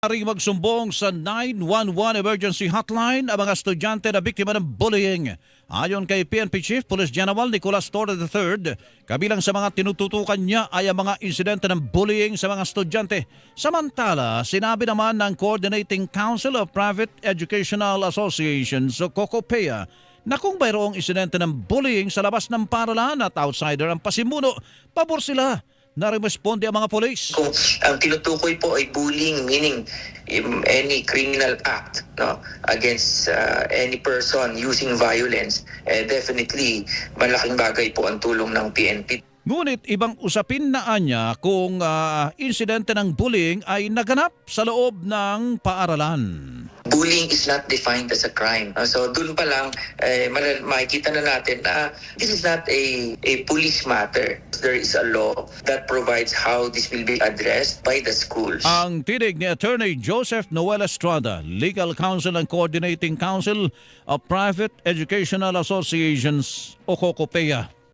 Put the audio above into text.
Maaaring magsumbong sa 911 emergency hotline ang mga estudyante na biktima ng bullying. Ayon kay PNP Chief Police General Nicolas Torre III, kabilang sa mga tinututukan niya ay ang mga insidente ng bullying sa mga estudyante. Samantala, sinabi naman ng Coordinating Council of Private Educational Associations o COCOPEA na kung mayroong insidente ng bullying sa labas ng paralan at outsider ang pasimuno, pabor sila na responde ang mga polis. kung ang tinutukoy po ay bullying meaning um, any criminal act no against uh, any person using violence eh, definitely malaking bagay po ang tulong ng PNP Ngunit ibang usapin na anya kung ah, insidente ng bullying ay naganap sa loob ng paaralan. Bullying is not defined as a crime. Uh, so dun pa lang eh, makikita na natin na this is not a a police matter. There is a law that provides how this will be addressed by the schools. Ang tinig ni Attorney Joseph Noel Estrada, Legal Counsel and Coordinating Council of Private Educational Associations o COCOPEA.